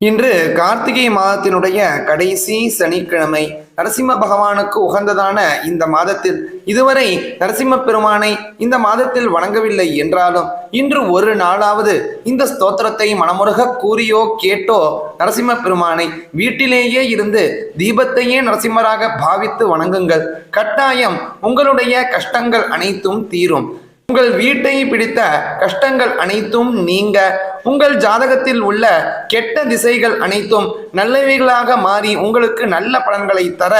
இன்று கார்த்திகை மாதத்தினுடைய கடைசி சனிக்கிழமை நரசிம்ம பகவானுக்கு உகந்ததான இந்த மாதத்தில் இதுவரை நரசிம்ம பெருமானை இந்த மாதத்தில் வணங்கவில்லை என்றாலும் இன்று ஒரு நாளாவது இந்த ஸ்தோத்திரத்தை மனமுருக கூறியோ கேட்டோ நரசிம்ம பெருமானை வீட்டிலேயே இருந்து தீபத்தையே நரசிம்மராக பாவித்து வணங்குங்கள். கட்டாயம் உங்களுடைய கஷ்டங்கள் அனைத்தும் தீரும். உங்கள் வீட்டை பிடித்த கஷ்டங்கள் அனைத்தும் நீங்க உங்கள் ஜாதகத்தில் உள்ள கெட்ட திசைகள் அனைத்தும் நல்லவைகளாக மாறி உங்களுக்கு நல்ல பலன்களை தர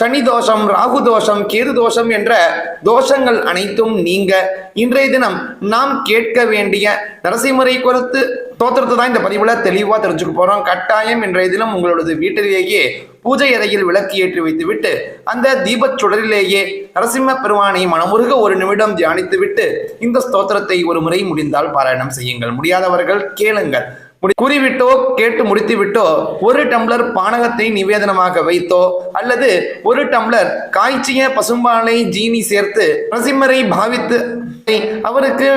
சனி தோஷம் ராகு தோஷம் கேது தோஷம் என்ற தோஷங்கள் அனைத்தும் நீங்க. இன்றைய தினம் நாம் கேட்க வேண்டிய நரசிம்மரை குறித்து தோத்திரத்தை தான் இந்த பதிவுல தெளிவா தெரிஞ்சுக்க போறோம். கட்டாயம் இன்றைய தினம் உங்களோட வீட்டிலேயே பூஜை அறையில் விளக்கு ஏற்றி வைத்துவிட்டு அந்த தீபச் சுடரிலேயே நரசிம்ம பெருமானை மனமுருக ஒரு நிமிடம் தியானித்துவிட்டு இந்த ஸ்தோத்திரத்தை ஒரு முறை முடிந்தால் பாராயணம் செய்யுங்கள். முடியாதவர்கள் கேளுங்கள். கூறிவிட்டோ கேட்டு முடித்துவிட்டோ ஒரு டம்ளர் பானகத்தை நிவேதனமாக வைத்தோ அல்லது ஒரு டம்ளர் காய்ச்சிய பசும்பாலை ஜீனி சேர்த்து நரசிம்மரை பாவித்து அவருக்கு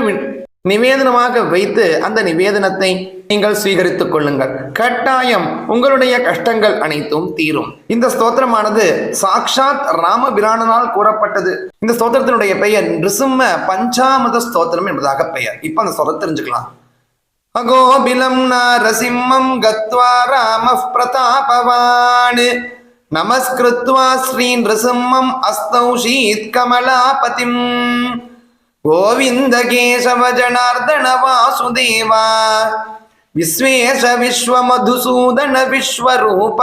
நிவேதனமாக வைத்து அந்த நிவேதனத்தை நீங்கள் ஸ்வீகரித்துக் கொள்ளுங்கள் கட்டாயம் உங்களுடைய கஷ்டங்கள் அனைத்தும் தீரும் இந்த ஸ்தோத்திரமானது சாக்ஷாத் ராமபிராணனால் கூறப்பட்டது இந்த ஸ்தோத்திரத்தினுடைய பெயர் நிருசிம்ம பஞ்சாமத ஸ்தோத்திரம் என்பதாக பெயர் இப்ப அந்த ஸ்தோத்திரம் தெரிஞ்சுக்கலாம் அகோபிலம் நாரசிம்மம் கத்வா ராம பிரதாபவான் நமஸ்கிருத்வா ஸ்ரீ நிருசிம்மம் அஸ்தௌஷீத் கமலாபதிம் கோவிந்த கேசவ ஜனார்தன வாசுதேவா విశ్వేశ విశ్వమధుసూదన విశ్వరూప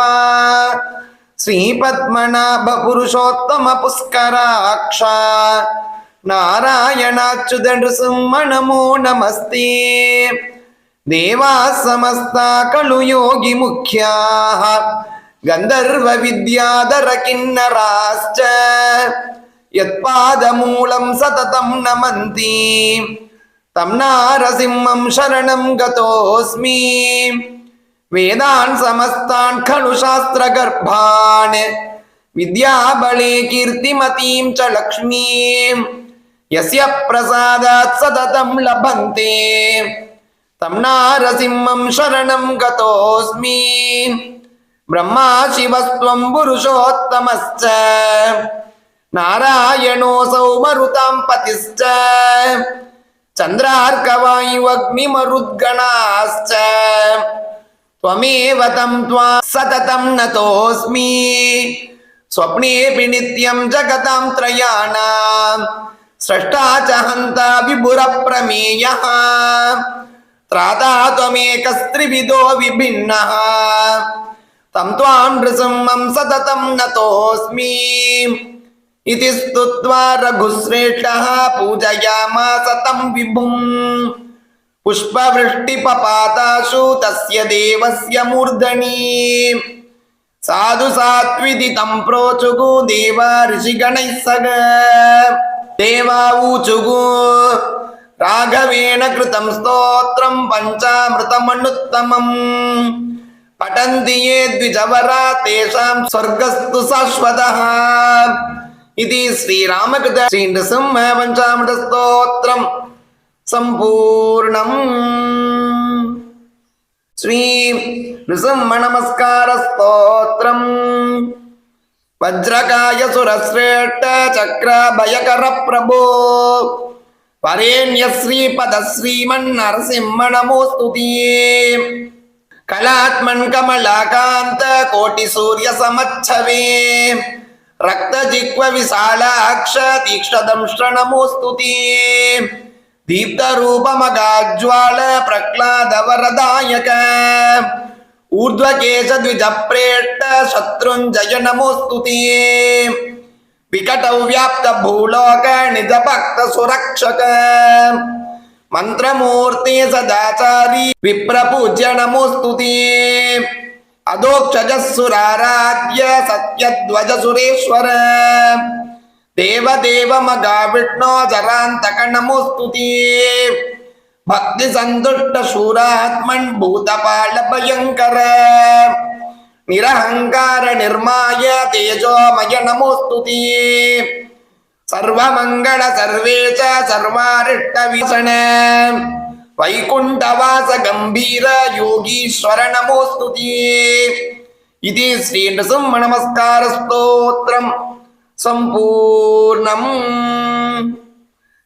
శ్రీపద్మనాభ పురుషోత్తమ పుష్కరాక్ష నారాయణాచ్యుత నృసింహణమో నమస్తే దేవా సమస్త కళు యోగి ముఖ్యా గంధర్వ విద్యాధర కిన్నరాశ్చ యత్పాదమూలం సతతం నమంతి தம் நாரசிம்மம் சரணம் கதோஸ்மி. வேதான் சமஸ்தான் கணு சாஸ்திர கர்ப்பான் வித்யாபலே கீர்த்திமதீம் ச லக்ஷ்மீம் யஸ்ய பிரசாதாத் சததம் லபந்தே. தம் நாரசிம்மம் சரணம் கதோஸ்மி. பிரம்மா சிவஸ்வம் புருஷோத்தமஸ்ச. நாராயணோசௌ மருதாம் பதிஷ்ட. चन्द्रार्कवायुवग्निमरुद्गणाश्च। त्वमेव तं त्वा सततं नतोऽस्मि। स्वप्नेऽपि नित्यं जगतां त्रयाणां। च हन्ता विभुरप्रमेयः। त्राता त्वमेकस्त्रिविधो विभिन्नः। तं त्वां नृसिंहं सततं नतोऽस्मि। इति स्तुत्वा रघुश्रेष्ठः पूजयामास तं विभुम् पुष्पवृष्टिपपाताशु तस्य देवस्य मूर्धनि साधु सात्विति तं प्रोचुगु देवा ऋषिगणैः सग देवा ऊचुगु राघवेण कृतं स्तोत्रं पञ्चामृतमनुत्तमम् पठन्ति ये द्विजवरा तेषां स्वर्गस्तु शाश्वतः इति श्रीरामकृत श्रीनृसिंह पञ्चामृतस्तोत्रम् सम्पूर्णम् श्री नृसिंहनमस्कारस्तोत्रम् वज्रकाय सुरश्रेष्ठ चक्र भयकर प्रभो वरेण्य श्रीपद श्रीमन्नरसिंह नमोऽस्तु ते कलात्मन् कमलाकान्त कोटिसूर्य समच्छवे रक्तजिह्व विशालाक्ष तीक्ष्णदंष्ट्र नमोऽस्तु ते दीप्तरूपमगाज्वाल प्रह्लादवरदायक ऊर्ध्वकेश द्विजप्रेष्ट शत्रुञ्जय नमोऽस्तु ते विकटौ व्याप्त भूलोक निज भक्त सुरक्षक मन्त्रमूर्ते सदाचारी विप्रपूज्य नमोऽस्तु ते अधोक्षजः सुराराध्य सत्यध्वज सुरेश्वर देवदेव मगा विष्णो जरान्तक नमोऽस्तु ते भक्तिसन्तुष्ट शूरात्मन् भूतपाल भयङ्कर निरहङ्कार निर्माय तेजोमय नमोऽस्तु ते सर्वमङ्गल सर्वे च सर्वारिष्टविषण வைகுண்டவாச கம்பீர யோகீஸ்வர நமோஸ்துதியே இது ஸ்ரீ நிருசிம்ம நமஸ்கார ஸ்தோத்திரம் சம்பூர்ணம்.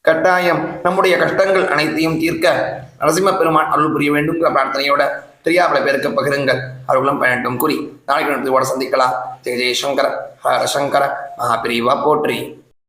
கட்டாயம். நம்முடைய கஷ்டங்கள் அனைத்தையும் தீர்க்க நரசிம்ம பெருமான் அருள் புரிய வேண்டும் பிரார்த்தனையோட தெரியாத பேருக்கு பகிருங்கள். அருளும் பயணட்டும் கூறி நாளைக்கு நடத்தியோட சந்திக்கலாம். ஜெய ஜெயசங்கர ஹரசங்கர மகாபிரிவா போற்றி.